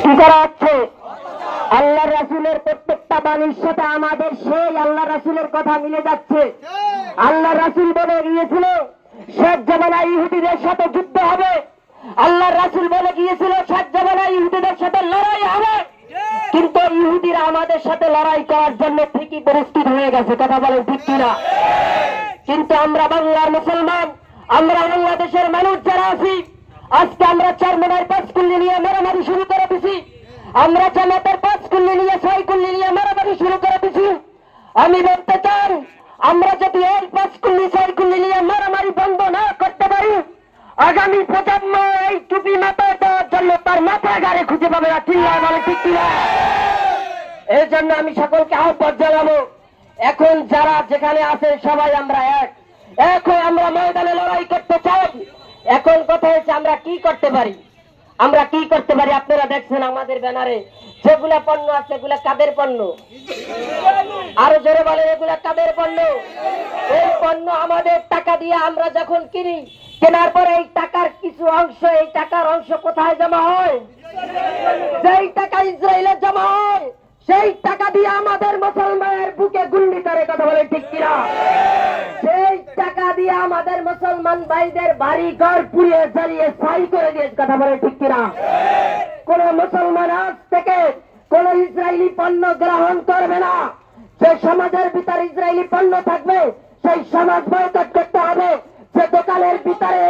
কি হচ্ছে। আল্লাহ রাসুলের প্রত্যেকটা বাণীর সাথে আমাদের সেই আল্লাহ রাসুলের কথা মিলে যাচ্ছে। আল্লাহ রাসুল বলে গিয়েছিল শেখ জামানা ইহুদিদের সাথে যুদ্ধ হবে। আল্লাহ রাসুল বলে গিয়েছিল শেখ জামানা ইহুদিদের সাথে লড়াই হবে। কিন্তু ইহুদিরা আমাদের সাথে লড়াই করার জন্য ঠিকই প্রস্তুত হয়ে গেছে। কথা বলেন ঠিক কিনা? কিন্তু আমরা বাংলার মুসলমান, আমরা বাংলাদেশের মানুষ যারা আছি আজকে আমরা চার মনের পাঁচ কুল্লি নিয়ে মারামারি শুরু করে দিছি। আমরা জামাতের পাঁচ কুল্লি নিয়ে ছয় কুল্লি নিয়ে মারামারি শুরু করে দিছি। আমি বলতে চাই, আমরা যদি এই পাঁচ কুল্লি ছয় কুল্লি নিয়ে মারামারি বন্ধ না করতে পারি, আগামী প্রজন্ম এই টুপি মাথায় দেওয়ার জন্য তার মাথা গাড়ি খুঁজে পাবে না। চিল্লায় মানে ঠিক এই জন্য আমি সকলকে আহ্বান জানাব, এখন যারা যেখানে আছে সবাই আমরা এক। হয়ে আমরা ময়দানে লড়াই করতে চাই। এখন কথা হচ্ছে আমরা কি করতে পারি? আমরা কি করতে পারি? আপনারা দেখছেন আমাদের ব্যানারে, যেগুলা পণ্য আছে এগুলা কাদের পণ্য? আরও জোরে বলেন, এগুলা কাদের পণ্য? এই পণ্য আমাদের টাকা দিয়ে আমরা যখন কিনি, কেনার পরে এই টাকার কিছু অংশ, এই টাকার অংশ কোথায় জমা হয়? যেই টাকা ইসরায়েলে জমা হয়, সেই টাকা দিয়ে আমাদের মুসলমানের বুকে গুল্লি করে, কথা বলে ঠিক কিনা? দিয়ে আমাদের মুসলমান ভাইদের বাড়ি ঘর পুড়িয়ে জ্বালিয়ে ছাই করে দিয়ে কথা বলে ঠিক কিনা? কোন মুসলমান আজ থেকে কোন ইসরায়েলি পণ্য গ্রহণ করবে না। যে সমাজের ভিতরে ইসরায়েলি পণ্য থাকবে, সেই সমাজ বয়কট করতে হবে। যে দোকানের ভিতরে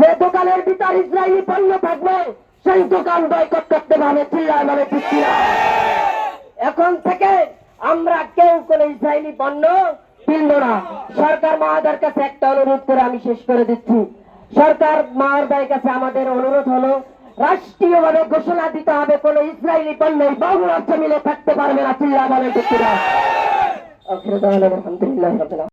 যে দোকানের ভিতর ইসরায়েলি পণ্য থাকবে, সেই দোকান বয়কট করতে হবে। চিল্লায় মানে ঠিক কিনা? এখন থেকে আমরা কেউ কোন ইসরায়েলি পণ্য কিনবো না সরকার মহাদার কাছে একটা অনুরোধ করে আমি শেষ করে দিচ্ছি। সরকার মহাদার কাছে আমাদের অনুরোধ হলো, রাষ্ট্রীয়ভাবে ঘোষণা দিতে হবে, কোন ইসরায়েলি পণ্যের বহু রাষ্ট্র মিলে থাকতে পারবে না চিল্লা বলে ঠিক আলহামদুলিল্লাহ